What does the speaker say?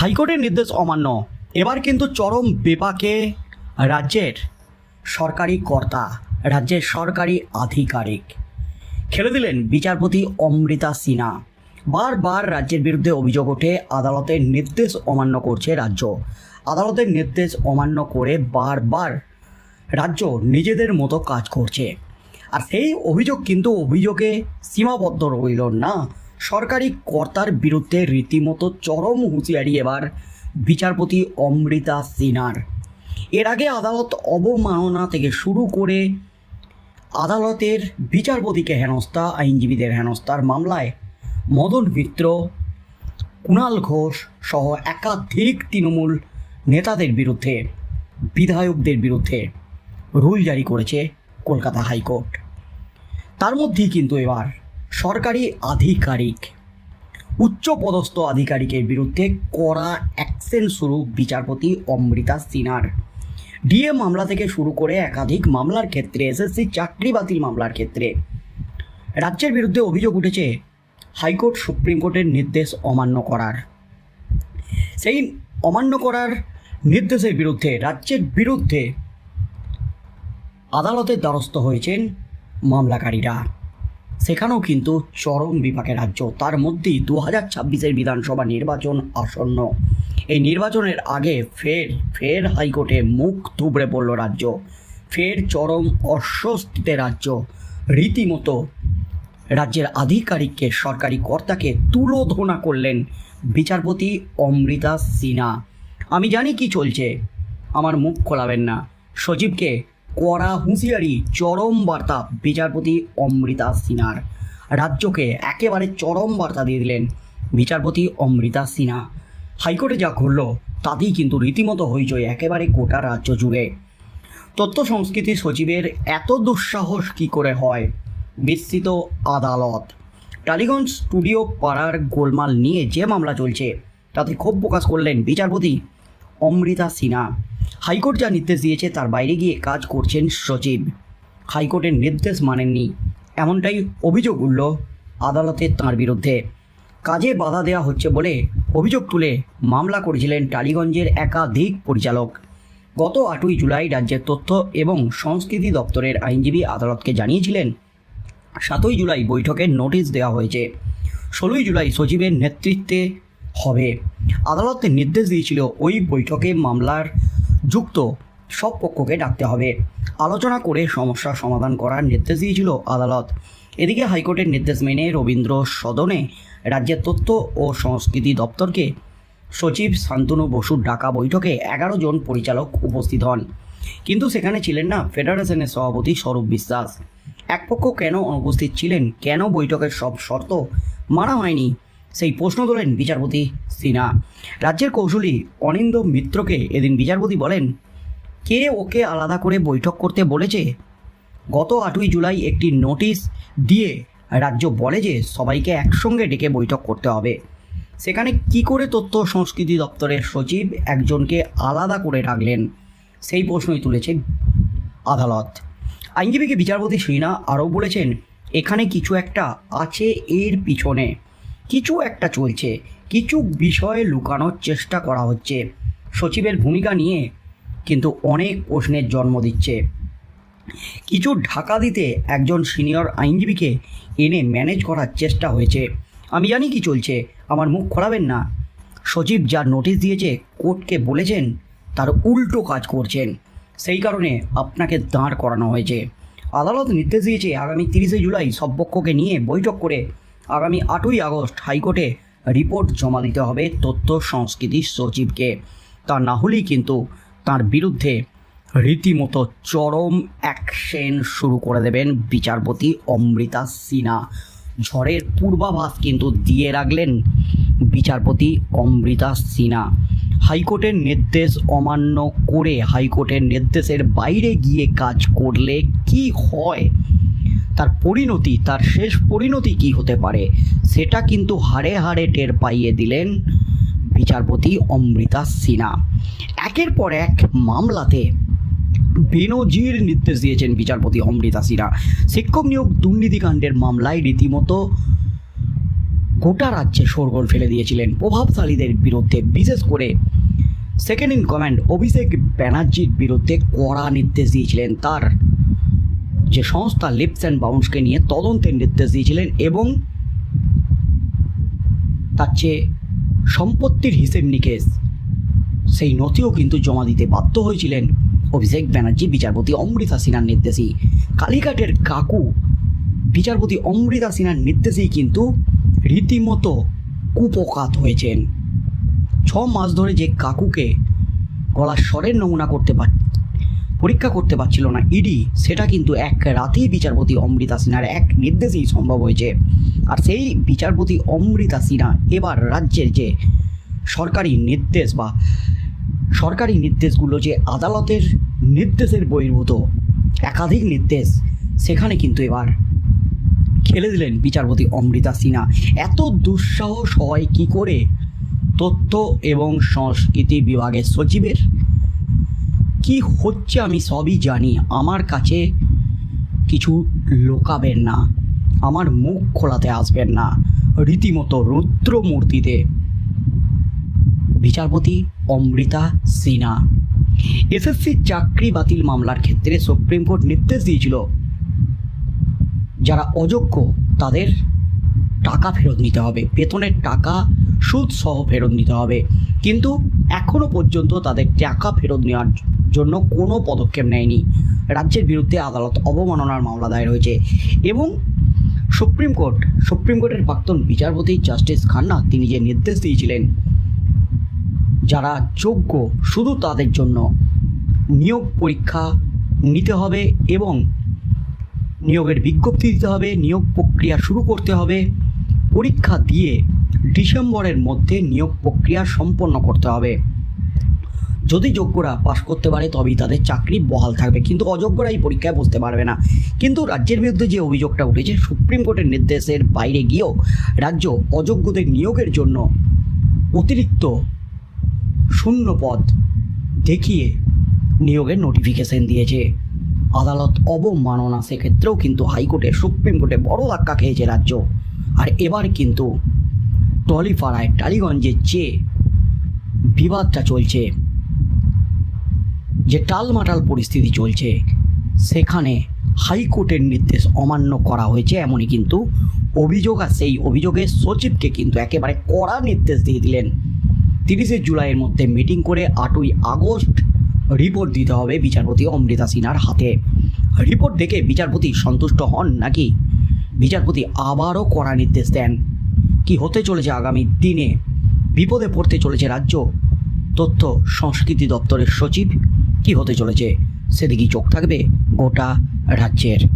হাইকোর্টের নির্দেশ অমান্য। এবার কিন্তু চরম বিপাকে রাজ্যের সরকারি কর্তা, রাজ্যের সরকারি আধিকারিক। খেলে দিলেন বিচারপতি অমৃতা সিনহা। বারবার রাজ্যের বিরুদ্ধে অভিযোগ ওঠে, আদালতের নির্দেশ অমান্য করছে রাজ্য। আদালতের নির্দেশ অমান্য করে বারবার রাজ্য নিজেদের মতো কাজ করছে। আর সেই অভিযোগ কিন্তু অভিযোগে সীমাবদ্ধ রইল না। সরকারি কর্তার বিরুদ্ধে রীতিমতো চরম হুঁশিয়ারি এবার বিচারপতি অমৃতা সিনহার। এর আগে আদালত অবমাননা থেকে শুরু করে আদালতের বিচারপতিকে হেনস্থা, আইনজীবীদের হেনস্থার মামলায় মদন মিত্র, কুণাল ঘোষ সহ একাধিক তৃণমূল নেতাদের বিরুদ্ধে, বিধায়কদের বিরুদ্ধে রুল জারি করেছে কলকাতা হাইকোর্ট। তার মধ্যেই কিন্তু এবার সরকারি আধিকারিক। উচ্চপদস্থ আধিকারিকের বিরুদ্ধে কড়া অ্যাকশন শুরু বিচারপতি অমৃতা সিনহার। ডিএ মামলা থেকে শুরু করে একাধিক মামলার ক্ষেত্রে, এসএসসি চাকরি বাতিল মামলার ক্ষেত্রে। রাজ্যের বিরুদ্ধে অভিযোগ উঠেছে, হাইকোর্ট সুপ্রিম কোর্টের নির্দেশ অমান্য করার। সেই অমান্য করার নির্দেশের বিরুদ্ধে, রাজ্যের বিরুদ্ধে আদালতের দ্বারস্থ হয়েছেন মামলাকারীরা। সেখানেও কিন্তু চরম বিপাকে রাজ্য। তার মধ্যেই দু হাজার ছাব্বিশের বিধানসভা নির্বাচন আসন্ন। এই নির্বাচনের আগে ফের ফের হাইকোর্টে মুখ থুবড়ে পড়ল রাজ্য। ফের চরম অস্বস্তিতে রাজ্য। রীতিমতো রাজ্যের আধিকারিককে, সরকারি কর্তাকে তুলোধনা করলেন বিচারপতি অমৃতা সিনহা। আমি জানি কি চলছে। আমার মুখ খোলাবেন না। সচিবকে কড়া হুঁশিয়ারি, চরম বার্তা বিচারপতি অমৃতা সিনহার। রাজ্যকে একেবারে চরম বার্তা দিয়ে দিলেন বিচারপতি অমৃতা সিনহা। হাইকোর্টে যা ঘটল, তাতেই কিন্তু রীতিমতো হইচই একেবারে গোটা রাজ্য জুড়ে। তথ্য সংস্কৃতি সচিবের এত দুঃসাহস কি করে হয়? বিস্তৃত আদালত। টালিগঞ্জ স্টুডিও পাড়ার গোলমাল নিয়ে যে মামলা চলছে, তাতে ক্ষোভ প্রকাশ করলেন বিচারপতি অমৃতা সিনহা। হাইকোর্ট যা নির্দেশ দিয়েছে তার বাইরে গিয়ে কাজ করছেন সচিব। হাইকোর্টের নির্দেশ মানেননি। এমনটাই অভিযোগ উঠল আদালতে তাঁর বিরুদ্ধে। কাজে বাধা দেওয়া হচ্ছে বলে অভিযোগ তুলে মামলা করেছিলেন টালিগঞ্জের একাধিক পরিচালক। গত আটই জুলাই রাজ্যের তথ্য এবং সংস্কৃতি দপ্তরের আইনজীবী আদালতকে জানিয়েছিলেন, সাতই জুলাই বৈঠকের নোটিশ দেওয়া হয়েছে। ষোলোই জুলাই সচিবের নেতৃত্বে হবে। আদালত নির্দেশ দিয়েছিল ওই বৈঠকে মামলার যুক্ত, সব পক্ষকে ডাকতে হবে। আলোচনা করে সমস্যার সমাধান করার নির্দেশ দিয়েছিল আদালত। এদিকে হাইকোর্টের নির্দেশ মেনে রবীন্দ্র সদনে রাজ্যের তথ্য ও সংস্কৃতি দপ্তরকে সচিব শান্তনু বসুর ডাকা বৈঠকে এগারো জন পরিচালক উপস্থিত হন। কিন্তু সেখানে ছিলেন না ফেডারেশনের সভাপতি স্বরূপ বিশ্বাস। এক পক্ষ কেন অনুপস্থিত ছিলেন? কেন বৈঠকের সব শর্ত মানা হয়নি? সেই প্রশ্ন তোলেন বিচারপতি সিনহা। রাজ্যের কৌশলী অনিন্দ মিত্রকে এদিন বিচারপতি বলেন, কে ওকে আলাদা করে বৈঠক করতে বলেছে? গত আটই জুলাই একটি নোটিশ দিয়ে রাজ্য বলে যে সবাইকে একসঙ্গে ডেকে বৈঠক করতে হবে। সেখানে কি করে তথ্য সংস্কৃতি দপ্তরের সচিব একজনকে আলাদা করে রাখলেন? সেই প্রশ্নই তুলেছে আদালত। আইনজীবীকে বিচারপতি সিনহা আরও বলেছেন, এখানে কিছু একটা আছে এর পিছনে। কিছু একটা চলছে, কিছু বিষয়ে লুকানোর চেষ্টা করা হচ্ছে। সচিবের ভূমিকা নিয়ে কিন্তু অনেক প্রশ্নের জন্ম দিচ্ছে। কিছু ঢাকা দিতে একজন সিনিয়র আইনজীবীকে এনে ম্যানেজ করার চেষ্টা হয়েছে। আমি জানি কি চলছে, আমার মুখ খোলাবেন না। সচিব যা নোটিশ দিয়েছে, কোর্টকে বলেছেন, তার উল্টো কাজ করছেন। সেই কারণে আপনাকে দাঁড় করানো হয়েছে। আদালত নির্দেশ দিয়েছে, আগামী তিরিশে জুলাই সব পক্ষকে নিয়ে বৈঠক করে আগামী আটই আগস্ট হাইকোর্টে রিপোর্ট জমা দিতে হবে তথ্য সংস্কৃতি সচিবকে। তা না হলেই কিন্তু তার বিরুদ্ধে রীতিমতো চরম অ্যাকশন শুরু করে দেবেন বিচারপতি অমৃতা সিনহা। ঝড়ের পূর্বাভাস কিন্তু দিয়ে রাখলেন বিচারপতি অমৃতা সিনহা। হাইকোর্টের নির্দেশ অমান্য করে হাইকোর্টের নির্দেশের বাইরে গিয়ে কাজ করলে কি হয়? তার পরিণতি, তার শেষ পরিণতি কি হতে পারে? সেটা কিন্তু হাড়ে হাড়ে টের পাইয়ে দিলেন বিচারপতি অমৃতা সিনহা। একের পর এক মামলাতে বেনজির নির্দেশ দিয়েছেন বিচারপতি অমৃতা সিনহা। শিক্ষক নিয়োগ দুর্নীতিকাণ্ডের মামলায় রীতিমতো গোটা রাজ্যে শোরগোল ফেলে দিয়েছিলেন প্রভাবশালীদের বিরুদ্ধে। বিশেষ করে সেকেন্ড ইন কমান্ড অভিষেক ব্যানার্জির বিরুদ্ধে কড়া নির্দেশ দিয়েছিলেন তার যে সংস্থা লিপস অ্যান্ড বাউন্সকে নিয়ে তদন্তের নির্দেশ দিয়েছিলেন এবং তার চেয়ে সম্পত্তির হিসেব নিকেশ সেই নথিও কিন্তু জমা দিতে বাধ্য হয়েছিলেন অভিষেক ব্যানার্জি, বিচারপতি অমৃতা সিনহার নির্দেশেই। কালীঘাটের কাকু, বিচারপতি অমৃতা সিনহার নির্দেশেই কিন্তু রীতিমতো কুপকাত হয়েছেন। ছ মাস ধরে যে কাকুকে গলার স্বরের নমুনা করতে পার পরীক্ষা করতে পারছিল না। ইডি সেটা কিন্তু এক রাতেই বিচারপতি অমৃতা সিনহার এক নির্দেশেই সম্ভব হয়েছে। আর সেই বিচারপতি অমৃতা সিনহা এবার রাজ্যের যে সরকারি নির্দেশ বা সরকারি নির্দেশগুলো যে আদালতের নির্দেশের বহির্ভূত একাধিক নির্দেশ, সেখানে কিন্তু এবার খেলে দিলেন বিচারপতি অমৃতা সিনহা। এত দুঃসাহস হয় কি করে তথ্য এবং সংস্কৃতি বিভাগের সচিবের? কি হচ্ছে আমি সবই জানি। আমার কাছে কিছু লোকাবেন না। আমার মুখ খোলাতে আসবেন না। রীতিমতো রুদ্র মূর্তিতে বিচারপতি অমৃতা সিনহা। এসএসসি চাকরি বাতিল মামলার ক্ষেত্রে সুপ্রিম কোর্ট নির্দেশ দিয়েছিল, যারা অযোগ্য তাদের টাকা ফেরত নিতে হবে, বেতনের টাকা সুদ সহ ফেরত নিতে হবে। কিন্তু এখনও পর্যন্ত তাদের টাকা ফেরত নেওয়ার জন্য কোনো পদক্ষেপ নেয়নি। রাজ্যের বিরুদ্ধে আদালত অবমাননার মামলা দায়ের হয়েছে এবং সুপ্রিম কোর্ট, সুপ্রিম কোর্টের প্রাক্তন বিচারপতি জাস্টিস খান্না তিনি যে নির্দেশ দিয়েছিলেন, যারা যোগ্য শুধু তাদের জন্য নিয়োগ পরীক্ষা নিতে হবে এবং নিয়োগের বিজ্ঞপ্তি দিতে হবে, নিয়োগ প্রক্রিয়া শুরু করতে হবে, পরীক্ষা দিয়ে ডিসেম্বরের মধ্যে নিয়োগ প্রক্রিয়া সম্পন্ন করতে হবে। যদি যোগ্যরা পাশ করতে পারে, তবেই তাদের চাকরি বহাল থাকবে। কিন্তু অযোগ্যরা এই পরীক্ষায় বসতে পারবে না। কিন্তু রাজ্যের বিরুদ্ধে যে অভিযোগটা উঠেছে, সুপ্রিম কোর্টের নির্দেশের বাইরে গিয়েও রাজ্য অযোগ্যদের নিয়োগের জন্য অতিরিক্ত শূন্য পদ দেখিয়ে নিয়োগের নোটিফিকেশন দিয়েছে। আদালত অবমাননা, সেক্ষেত্রেও কিন্তু হাইকোর্টে, সুপ্রিম কোর্টে বড় ধাক্কা খেয়েছে রাজ্য। আর এবার কিন্তু টলিপাড়ায় টালিগঞ্জের যে বিবাদটা চলছে যে টালমাটাল পরিস্থিতি চলছে, সেখানে হাইকোর্টের নির্দেশ অমান্য করা হয়েছে এমনই কিন্তু অভিযোগ আর সেই অভিযোগের সচিবকে কিন্তু একেবারে কড়া নির্দেশ দিয়ে দিলেন। তিরিশে জুলাইয়ের মধ্যে মিটিং করে আটই আগস্ট রিপোর্ট দিতে হবে বিচারপতি অমৃতা সিনহার হাতে। রিপোর্ট দেখে বিচারপতি সন্তুষ্ট হন নাকি? বিচারপতি আবারও কড়া নির্দেশ দেন। কি হতে চলেছে আগামী দিনে? বিপদে পড়তে চলেছে রাজ্য। তথ্য সংস্কৃতি দপ্তরের সচিব কি হতে চলেছে? সেদিকেই চোখ থাকবে গোটা রাজ্যের।